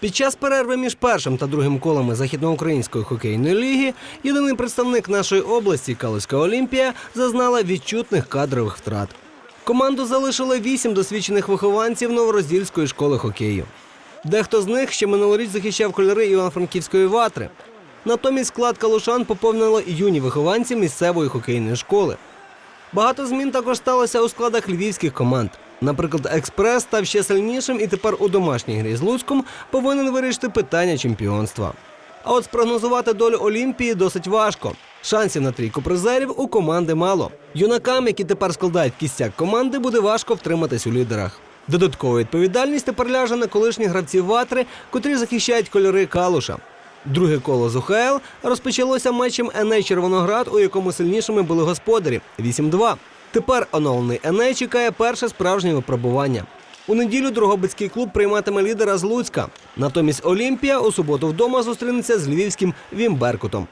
Під час перерви між першим та другим колами західноукраїнської хокейної ліги єдиний представник нашої області Калузька Олімпія зазнала відчутних кадрових втрат. Команду залишили вісім досвідчених вихованців новороздільської школи хокею. Дехто з них ще минулоріч захищав кольори Івано-Франківської ватри. Натомість склад калушан поповнили юні вихованці місцевої хокейної школи. Багато змін також сталося у складах львівських команд. Наприклад, експрес став ще сильнішим і тепер у домашній грі з Луцьком повинен вирішити питання чемпіонства. А от спрогнозувати долю Олімпії досить важко. Шансів на трійку призерів у команди мало. Юнакам, які тепер складають кістяк команди, буде важко втриматись у лідерах. Додаткова відповідальність тепер ляже на колишніх гравців ватри, котрі захищають кольори Калуша. Друге коло з УХЛ розпочалося матчем Еней Червоноград, у якому сильнішими були господарі 8-2. Тепер оновлений Еней чекає перше справжнє випробування. У неділю Дрогобицький клуб прийматиме лідера з Луцька. Натомість Олімпія у суботу вдома зустрінеться з львівським Вімберкутом.